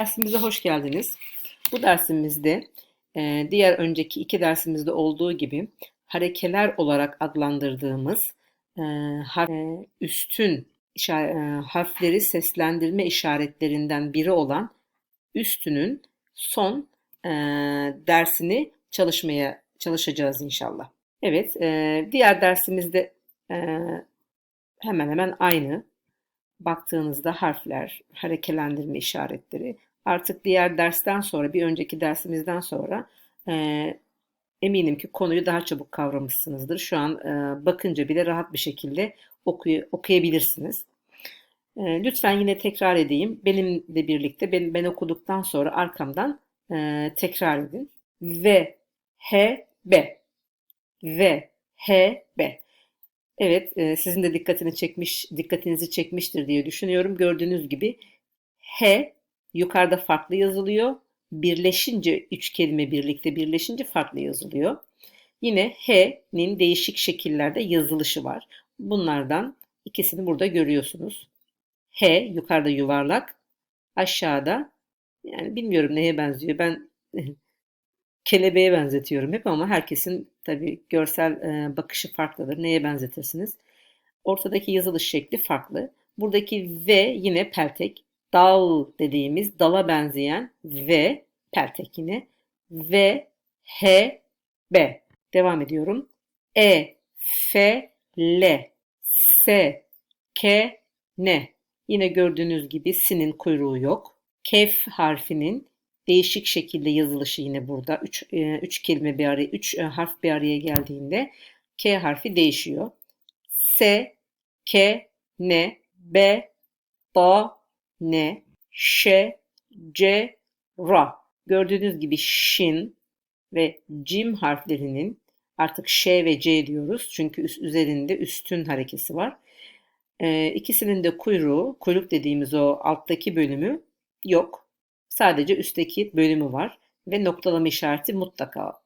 Dersimize hoş geldiniz. Bu dersimizde e, diğer önceki iki dersimizde olduğu gibi harekeler olarak adlandırdığımız e, e, üstün harfleri seslendirme işaretlerinden biri olan üstünün son dersini çalışmaya çalışacağız inşallah. Evet, diğer dersimizde hemen hemen aynı. Baktığınızda harfler, harekelendirme işaretleri. Artık diğer dersten sonra, bir önceki dersimizden sonra e, eminim ki konuyu daha çabuk kavramışsınızdır. Şu an e, bakınca bile rahat bir şekilde okuy- okuyabilirsiniz. E, lütfen yine tekrar edeyim. Benimle birlikte ben, ben okuduktan sonra arkamdan e, tekrar edin. V, H, B. V, H, B. Evet, e, sizin de dikkatini çekmiş, dikkatinizi çekmiştir diye düşünüyorum. Gördüğünüz gibi H yukarıda farklı yazılıyor. Birleşince üç kelime birlikte birleşince farklı yazılıyor. Yine H'nin değişik şekillerde yazılışı var. Bunlardan ikisini burada görüyorsunuz. H yukarıda yuvarlak, aşağıda yani bilmiyorum neye benziyor. Ben kelebeğe benzetiyorum hep ama herkesin tabii görsel e, bakışı farklıdır. Neye benzetirsiniz? Ortadaki yazılış şekli farklı. Buradaki V yine peltek. Dal dediğimiz dala benzeyen V peltek yine. V, H, B. Devam ediyorum. E, F, L, S, K, N. Yine gördüğünüz gibi S'nin kuyruğu yok. Kef harfinin değişik şekilde yazılışı yine burada. Üç, e, kelime bir araya, üç e, harf bir araya geldiğinde K harfi değişiyor. S, K, N, B, Ba, N, Ş, C, Ra. Gördüğünüz gibi Şin ve Cim harflerinin artık Ş ve C diyoruz. Çünkü üst, üzerinde üstün harekesi var. Ee, ikisinin de kuyruğu, kuyruk dediğimiz o alttaki bölümü yok. Sadece üstteki bölümü var ve noktalama işareti mutlaka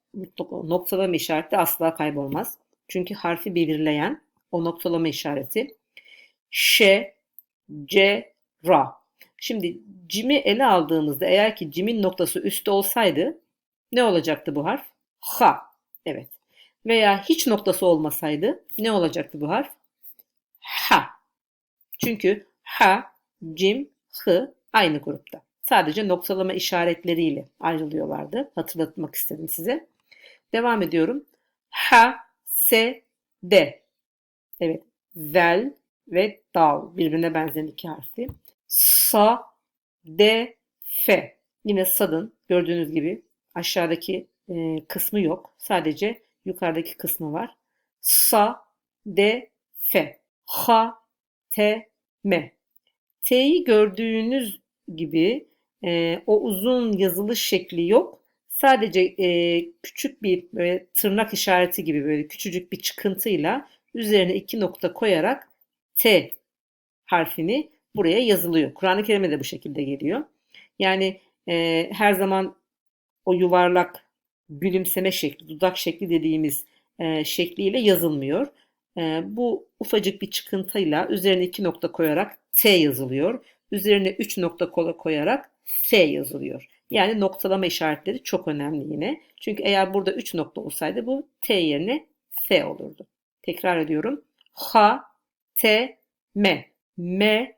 noktalama işareti asla kaybolmaz. Çünkü harfi belirleyen o noktalama işareti Ş, C, Ra. Şimdi cimi ele aldığımızda eğer ki cimin noktası üstte olsaydı ne olacaktı bu harf? Ha. Evet. Veya hiç noktası olmasaydı ne olacaktı bu harf? Ha. Çünkü ha, cim, hı aynı grupta. Sadece noktalama işaretleriyle ayrılıyorlardı. Hatırlatmak istedim size. Devam ediyorum. Ha, se, de. Evet. Vel ve dal. Birbirine benzeyen iki harfli. Sa, de, fe. Yine sadın gördüğünüz gibi aşağıdaki e, kısmı yok. Sadece yukarıdaki kısmı var. Sa, de, fe. Ha, te, me. T'yi gördüğünüz gibi e, o uzun yazılış şekli yok. Sadece e, küçük bir böyle tırnak işareti gibi böyle küçücük bir çıkıntıyla üzerine iki nokta koyarak T harfini buraya yazılıyor. Kur'an-ı Kerim'e de bu şekilde geliyor. Yani e, her zaman o yuvarlak gülümseme şekli, dudak şekli dediğimiz e, şekliyle yazılmıyor. E, bu ufacık bir çıkıntıyla üzerine iki nokta koyarak T yazılıyor. Üzerine üç nokta koyarak S yazılıyor. Yani noktalama işaretleri çok önemli yine. Çünkü eğer burada 3 nokta olsaydı bu T yerine S olurdu. Tekrar ediyorum. H, T, M. M,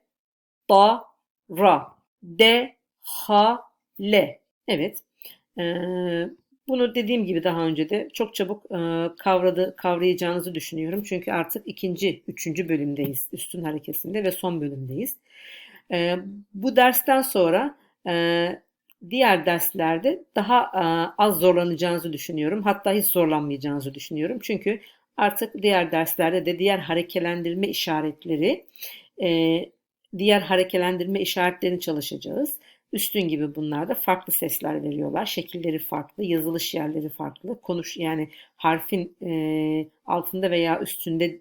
Ba, Ra. D, H, L. Evet. Ee, bunu dediğim gibi daha önce de çok çabuk e, kavradı, kavrayacağınızı düşünüyorum. Çünkü artık ikinci, üçüncü bölümdeyiz. Üstün harekesinde ve son bölümdeyiz. E, bu dersten sonra e, diğer derslerde daha e, az zorlanacağınızı düşünüyorum. Hatta hiç zorlanmayacağınızı düşünüyorum. Çünkü artık diğer derslerde de diğer harekelendirme işaretleri, e, diğer harekelendirme işaretlerini çalışacağız. Üstün gibi bunlar da farklı sesler veriyorlar. Şekilleri farklı, yazılış yerleri farklı. Konuş yani harfin e, altında veya üstünde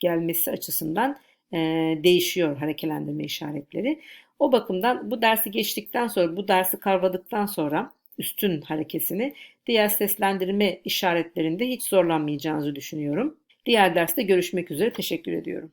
gelmesi açısından e, değişiyor harekelendirme işaretleri. O bakımdan bu dersi geçtikten sonra, bu dersi kavradıktan sonra üstün harekesini diğer seslendirme işaretlerinde hiç zorlanmayacağınızı düşünüyorum. Diğer derste görüşmek üzere. Teşekkür ediyorum.